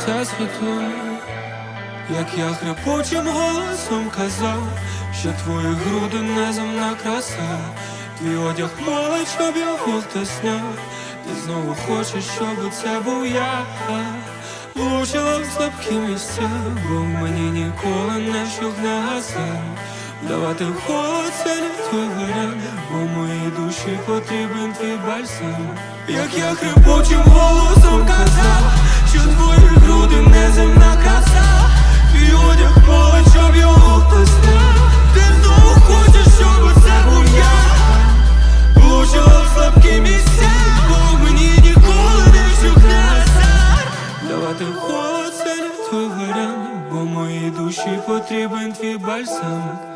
всесвіту, як я хрипучим голосом казав, що твої груди неземна краса, твій одяг молить, щоб його хтось сняв. Ти знову хочеш, щоб це був я. Влучила в слабкі місця, бо в мені ніколи не вщухне газа. Давати холод це не твій варіант, бо моїй душі потрібен твій бальсам. Як я хрипучим голосом Давати холод це твій варіант, бо моїй душі потрібен твій бальсам.